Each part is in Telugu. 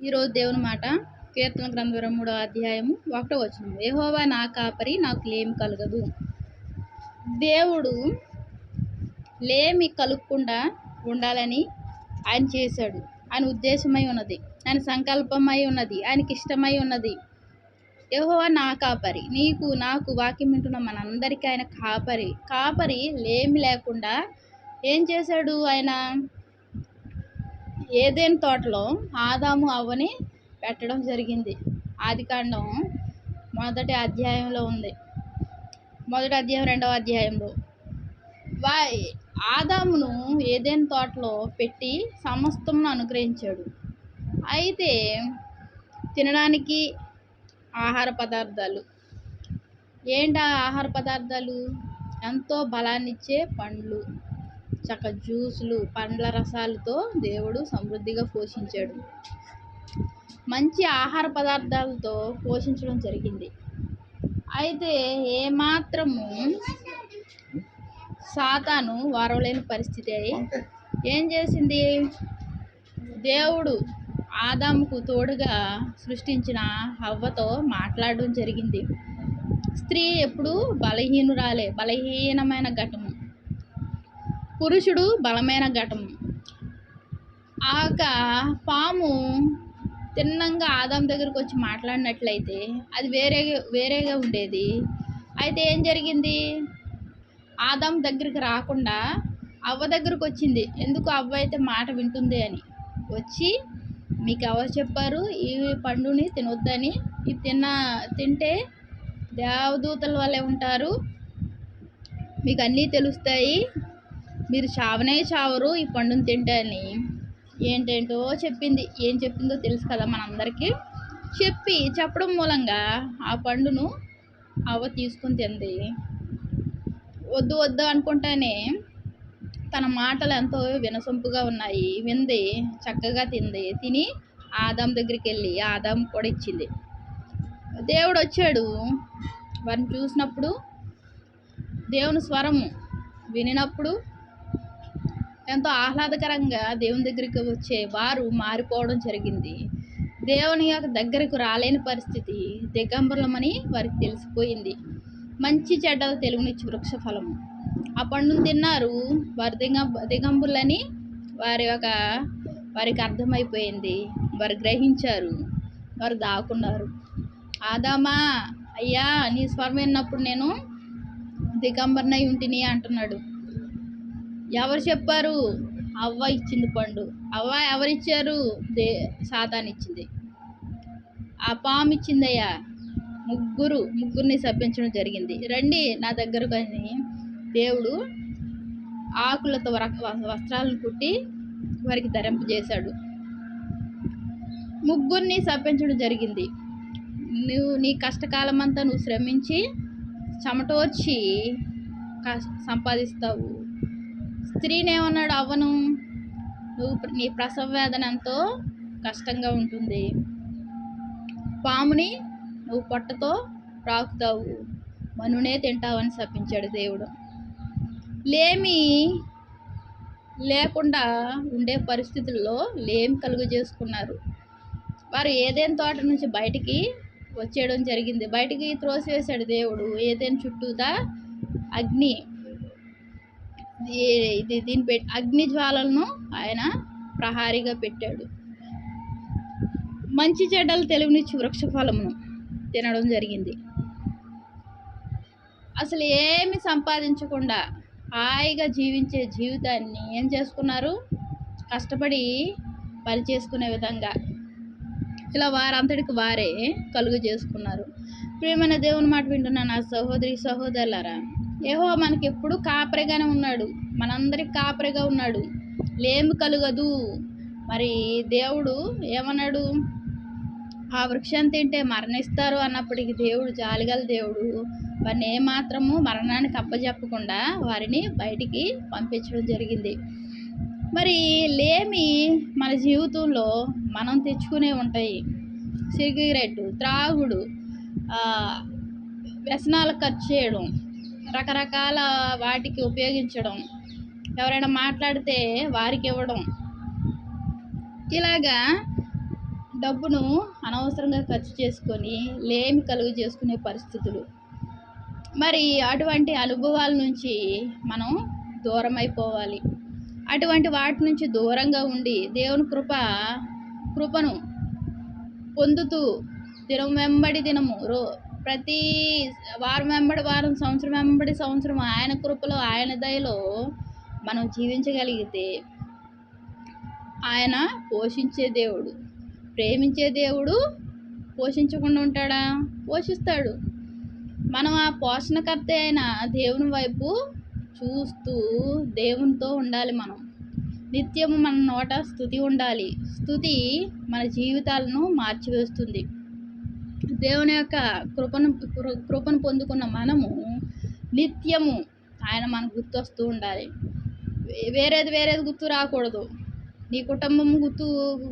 ఈరోజు దేవుని మాట కీర్తన గ్రంథం ఇరవై మూడో అధ్యాయము ఒకటో వచ్చిన ఏహోవా నా కాపరి నాకు లేమి కలగదు. దేవుడు లేమి కలుగకుండా ఉండాలని ఆయన చేశాడు. ఆయన ఉద్దేశమై ఉన్నది. ఆయన సంకల్పమై ఉన్నది. ఆయనకి ఇష్టమై ఉన్నది. ఏహోవా నా కాపరి నీకు నాకు వాక్యం వింటున్న మనందరికీ ఆయన కాపరి. కాపరి లేమి లేకుండా ఏం చేశాడు ఆయన? ఏదైనా తోటలో ఆదాము అవ్వని పెట్టడం జరిగింది. ఆదికాండం మొదటి అధ్యాయంలో ఉంది. మొదటి అధ్యాయం రెండవ అధ్యాయంలో. వా ఆదామును ఏదైనా తోటలో పెట్టి సమస్తమును అనుగ్రహించాడు. అయితే తినడానికి ఆహార పదార్థాలు. ఏంటి ఆ ఆహార పదార్థాలు? ఎంతో బలాన్నిచ్చే పండ్లు. చక్క జ్యూసులు పండ్ల రసాలతో దేవుడు సమృద్ధిగా పోషించాడు. మంచి ఆహార పదార్థాలతో పోషించడం జరిగింది. అయితే ఏమాత్రము సాతాను వారవలేని పరిస్థితి అయి ఏం చేసింది? దేవుడు ఆదాముకు తోడుగా సృష్టించిన హవ్వతో మాట్లాడడం జరిగింది. స్త్రీ ఎప్పుడు బలహీనురాలే బలహీనమైన ఘటము పురుషుడు బలమైన ఘటము ఆక పాము తిన్నంగా ఆదాం దగ్గరకు వచ్చి మాట్లాడినట్లయితే అది వేరే వేరేగా ఉండేది. అయితే ఏం జరిగింది? ఆదాం దగ్గరికి రాకుండా అవ్వ దగ్గరకు వచ్చింది ఎందుకు అవ్వ అయితే మాట వింటుంది అని. వచ్చి మీకు ఎవరు చెప్పారు? ఈ పండుని తినొద్దని. ఇది తిన్న తింటే దేవదూతల వల్లే ఉంటారు. మీకు అన్నీ తెలుస్తాయి. మీరు చావనే చావరు ఈ పండుని తింటే అని ఏంటేంటో చెప్పింది. ఏం చెప్పిందో తెలుసు కదా మనందరికీ. చెప్పి చెప్పడం మూలంగా ఆ పండును అవ్వ తీసుకుని తింది. వద్దు వద్దు అనుకుంటానే తన మాటలు ఎంతో వినసొంపుగా ఉన్నాయి. వింది చక్కగా తింది. తిని ఆదాం దగ్గరికి వెళ్ళి ఆదాం కూడా ఇచ్చింది. దేవుడు వచ్చాడు. వారిని చూసినప్పుడు దేవుని స్వరము వినినప్పుడు ఎంతో ఆహ్లాదకరంగా దేవుని దగ్గరికి వచ్చే వారు మారిపోవడం జరిగింది. దేవుని యొక్క దగ్గరకు రాలేని పరిస్థితి దిగంబరమని వారికి తెలిసిపోయింది. మంచి చెడ్డలు తెలుగునిచ్చి వృక్ష ఫలము. ఆ పండును తిన్నారు వారు దిగ దిగంబులని వారి యొక్క వారికి అర్థమైపోయింది. వారు గ్రహించారు వారు దాక్కున్నారు. ఆదామా అయ్యా నీ స్వరం విన్నప్పుడు నేను దిగంబరనై ఉంటిని అంటున్నాడు. ఎవరు చెప్పారు? అవ్వ ఇచ్చింది పండు. అవ్వ ఎవరిచ్చారు? దే సాతాన్ ఇచ్చింది. ఆ పాము ఇచ్చిందయ్యా. ముగ్గురు ముగ్గురిని సభించడం జరిగింది. రండి నా దగ్గర కానీ దేవుడు ఆకులతో వస్త్రాలను కుట్టి వారికి ధరింపజేశాడు ముగ్గురిని సభించడం జరిగింది. నువ్వు నీ కష్టకాలం అంతా నువ్వు శ్రమించి చెమటోర్చి సంపాదిస్తావు. స్త్రీని ఏమన్నాడు అవ్వను నువ్వు నీ ప్రసవ వేదన ఎంతో కష్టంగా ఉంటుంది. పాముని నువ్వు పొట్టతో రాకుతావు. మనునే తింటావని శపించాడు దేవుడు. లేమి లేకుండా ఉండే పరిస్థితుల్లో లేమి కలుగు చేసుకున్నారు వారు ఏదైనా తోట నుంచి బయటికి వచ్చేయడం జరిగింది. బయటికి త్రోసివేశాడు దేవుడు. ఏదైనా చుట్టూతా అగ్ని ఇది దీని పెట్టి అగ్ని జ్వాలలను ఆయన ప్రహారీగా పెట్టాడు. మంచి చెడ్డలు తెలుగునిచ్చి వృక్ష ఫలమును తినడం జరిగింది. అసలు ఏమి సంపాదించకుండా హాయిగా జీవించే జీవితాన్ని ఏం చేసుకున్నారు? కష్టపడి పని చేసుకునే విధంగా. ఇలా వారంతటికి వారే కలుగు చేసుకున్నారు. ప్రేమైన దేవుని మాట వింటున్నా నా సహోదరి సహోదరులారా ఏహో మనకి ఎప్పుడు కాపరిగానే ఉన్నాడు. మనందరికి కాపరిగా ఉన్నాడు. లేమి కలుగదు. మరి దేవుడు ఏమన్నాడు? ఆ వృక్షం తింటే మరణిస్తారు అన్నప్పటికీ దేవుడు జాలిగల దేవుడు. వారిని ఏమాత్రము మరణానికి అప్పజెప్పకుండా వారిని బయటికి పంపించడం జరిగింది. మరి లేమి మన జీవితంలో మనం తెచ్చుకునే ఉంటాయి. సిగరెట్ త్రాగుడు వ్యసనాలు ఖర్చు చేయడం రకరకాల వాటికి ఉపయోగించడం ఎవరైనా మాట్లాడితే వారికి ఇవ్వడం. ఇలాగా డబ్బును అనవసరంగా ఖర్చు చేసుకొని లేమి కలుగు చేసుకునే పరిస్థితులు. మరి అటువంటి అనుభవాల నుంచి మనం దూరం అయిపోవాలి అటువంటి వాటి నుంచి దూరంగా ఉండి దేవుని కృప కృపను పొందుతూ దినం వెంబడి దినము రో ప్రతి వారం వెంబడి వారం సంవత్సరం వెంబడి సంవత్సరం ఆయన కృపలో ఆయన దయలో మనం జీవించగలిగితే ఆయన పోషించే దేవుడు ప్రేమించే దేవుడు పోషించకుండా ఉంటాడా? పోషిస్తాడు. మనం ఆ పోషణకర్త అయిన దేవుని వైపు చూస్తూ దేవునితో ఉండాలి మనం. నిత్యము మన నోట స్థుతి ఉండాలి. స్థుతి మన జీవితాలను మార్చివేస్తుంది. దేవుని యొక్క కృపను కృపను పొందుకున్న మనము నిత్యము ఆయన మనకు గుర్తొస్తూ ఉండాలి. వేరేది వేరేది గుర్తు రాకూడదు. నీ కుటుంబం గుర్తు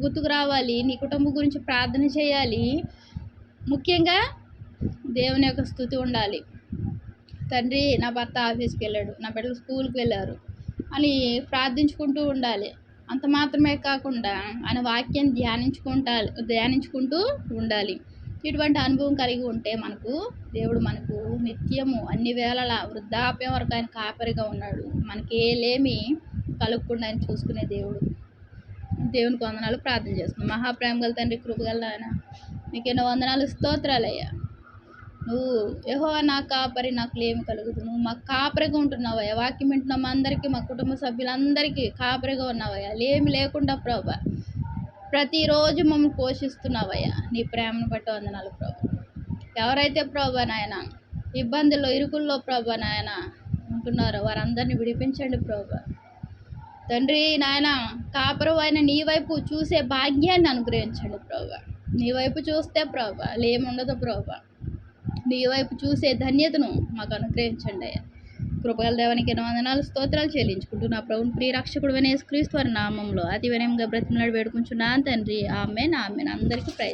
గుర్తుకు రావాలి. నీ కుటుంబం గురించి ప్రార్థన చేయాలి. ముఖ్యంగా దేవుని యొక్క స్థుతి ఉండాలి. తండ్రి నా భర్త ఆఫీస్కి వెళ్ళాడు. నా బిడ్డలు స్కూల్కి వెళ్ళారు అని ప్రార్థించుకుంటూ ఉండాలి. అంత మాత్రమే కాకుండా ఆయన వాక్యాన్ని ధ్యానించుకుంటా ధ్యానించుకుంటూ ఉండాలి. ఇటువంటి అనుభవం కలిగి ఉంటే మనకు దేవుడు మనకు నిత్యము అన్ని వేళలా వృద్ధాప్యం వరకు ఆయన కాపరిగా ఉన్నాడు. మనకి ఏ లేమి కలుగకుండా ఆయన చూసుకునే దేవుడు. దేవుని వందనాలు ప్రార్థన చేస్తున్నాం. మహాప్రేమ గల తండ్రి కృపగల ఆయన నీకు ఎన్నో వందనాలు. స్తోత్రాలయ్యా. నువ్వు యహో నా కాపరి నాకు లేమి కలుగుదు. నువ్వు మాకు కాపరిగా ఉంటున్నావయ్యా. వాక్యం వింటున్నాం అందరికీ మా కుటుంబ సభ్యులందరికీ కాపరిగా ఉన్నావయ్యా. లేమి లేకుండా ప్రభా ప్రతిరోజు మమ్మల్ని పోషిస్తున్నావయ్యా. నీ ప్రేమను బట్టి వందనాలు ప్రభు. ఎవరైతే ప్రభా నాయన ఇబ్బందుల్లో ఇరుకుల్లో ప్రభా నాయన ఉంటున్నారో వారందరినీ విడిపించండి ప్రభు. తండ్రి నాయన కాపరు అయిన నీ వైపు చూసే భాగ్యాన్ని అనుగ్రహించండి ప్రభు. నీ వైపు చూస్తే ప్రభు లేముండదు ప్రభు. నీ వైపు చూసే ధన్యతను మాకు అనుగ్రహించండి అయ్యా. కృపగల దేవానికి ఎన్నో వందనాలు స్తోత్రాలు చెల్లించుకుంటూ నా ప్రభుని ప్రియ రక్షకుడు వినేశ్క్రీస్తు వారి నామంలో అతి వినయంగా బ్రతిమలాడి వేడుకుంటున్నాను తండ్రి. ఆమె ఆమె అందరికీ ప్రైజ్.